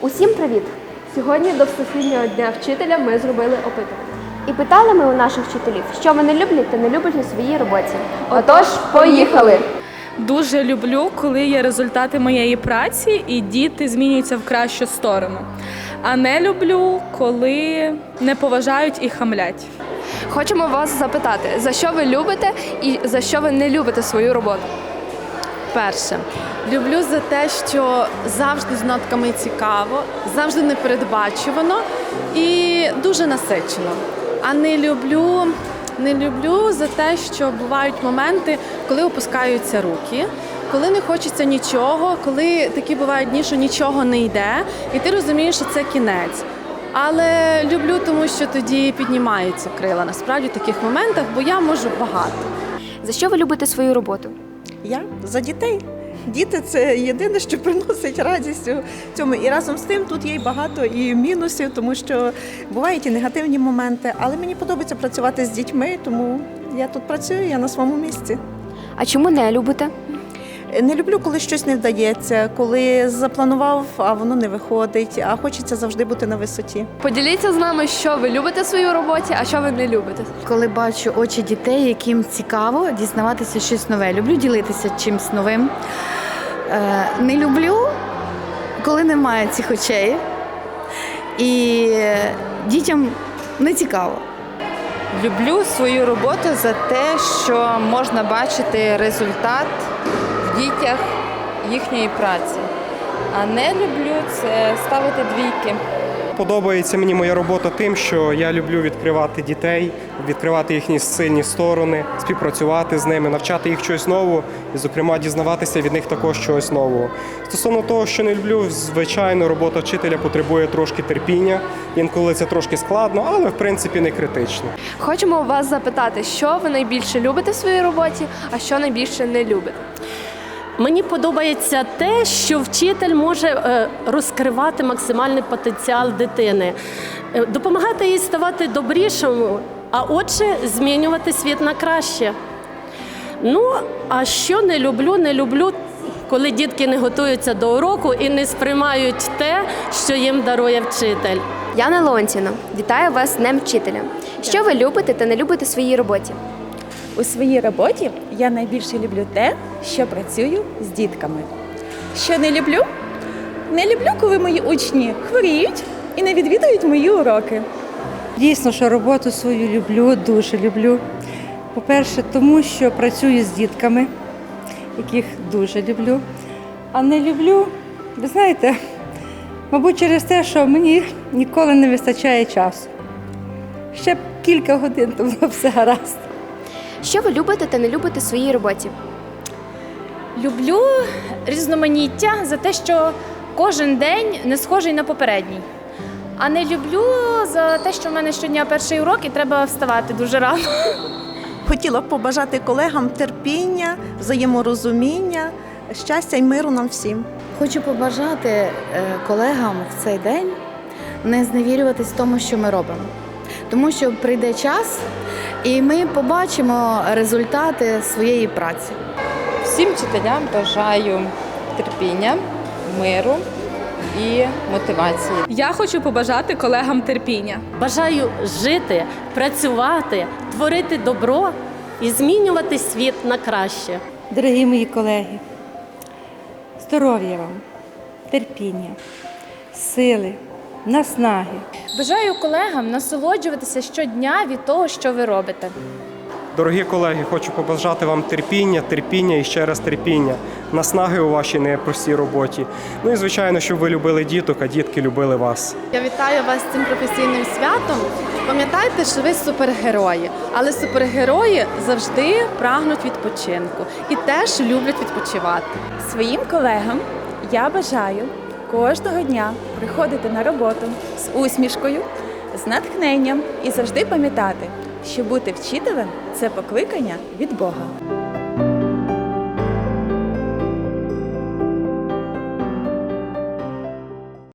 Усім привіт! Сьогодні до Всесвітнього дня вчителя ми зробили опитування. І питали ми у наших вчителів, що вони люблять та не люблять у своїй роботі. Отож, поїхали! Дуже люблю, коли є результати моєї праці і діти змінюються в кращу сторону. А не люблю, коли не поважають і хамлять. Хочемо вас запитати, за що ви любите і за що ви не любите свою роботу. Перше, люблю за те, що завжди з нотками цікаво, завжди непередбачувано і дуже насичено. А не люблю, не люблю за те, що бувають моменти, коли опускаються руки, коли не хочеться нічого, коли такі бувають дні, що нічого не йде, і ти розумієш, що це кінець. Але люблю, тому що тоді піднімаються крила насправді в таких моментах, бо я можу багато. За що ви любите свою роботу? Я за дітей. Діти це єдине, що приносить радість у цьому. І разом з тим тут є й багато і мінусів, тому що бувають і негативні моменти. Але мені подобається працювати з дітьми, тому я тут працюю, я на своєму місці. А чому не любите? Не люблю, коли щось не вдається, коли запланував, а воно не виходить. А хочеться завжди бути на висоті. Поділіться з нами, що ви любите в своїй роботі, а що ви не любите. Коли бачу очі дітей, яким цікаво дізнаватися щось нове. Люблю ділитися чимось новим. Е, не люблю, коли немає цих очей. І дітям не цікаво. Люблю свою роботу за те, що можна бачити результат в дітях їхньої праці. А не люблю це ставити двійки. Подобається мені моя робота тим, що я люблю відкривати дітей, відкривати їхні сильні сторони, співпрацювати з ними, навчати їх чогось нового і, зокрема, дізнаватися від них також чогось нового. Стосовно того, що не люблю, звичайно, робота вчителя потребує трошки терпіння. Інколи це трошки складно, але в принципі не критично. Хочемо вас запитати, що ви найбільше любите в своїй роботі, а що найбільше не любите. Мені подобається те, що вчитель може е, розкривати максимальний потенціал дитини, е, допомагати їй ставати добрішою, а отже, змінювати світ на краще. Ну, а що не люблю, не люблю, коли дітки не готуються до уроку і не сприймають те, що їм дарує вчитель. Яна Леонтіна, вітаю вас з Днем вчителя. Що ви любите та не любите в своїй роботі? У своїй роботі я найбільше люблю те, що працюю з дітками. Що не люблю? Не люблю, коли мої учні хворіють і не відвідують мої уроки. Дійсно, що роботу свою люблю, дуже люблю. По-перше, тому що працюю з дітками, яких дуже люблю. А не люблю, ви знаєте, мабуть, через те, що мені ніколи не вистачає часу. Ще б кілька годин, то було все гаразд. Що ви любите та не любите в своїй роботі? Люблю різноманіття за те, що кожен день не схожий на попередній. А не люблю за те, що в мене щодня перший урок і треба вставати дуже рано. Хотіла б побажати колегам терпіння, взаєморозуміння, щастя і миру нам всім. Хочу побажати е, колегам в цей день не зневірюватись тому, що ми робимо. Тому що прийде час, і ми побачимо результати своєї праці. Всім вчителям бажаю терпіння, миру і мотивації. Я хочу побажати колегам терпіння. Бажаю жити, працювати, творити добро і змінювати світ на краще. Дорогі мої колеги, здоров'я вам, терпіння, сили, наснаги. Бажаю колегам насолоджуватися щодня від того, що ви робите. Дорогі колеги, хочу побажати вам терпіння, терпіння і ще раз терпіння, наснаги у вашій непростій роботі. Ну і звичайно, щоб ви любили діток, а дітки любили вас. Я вітаю вас з цим професійним святом. Пам'ятайте, що ви супергерої, але супергерої завжди прагнуть відпочинку і теж люблять відпочивати. Своїм колегам я бажаю кожного дня приходити на роботу з усмішкою, з натхненням і завжди пам'ятати, що бути вчителем це покликання від Бога.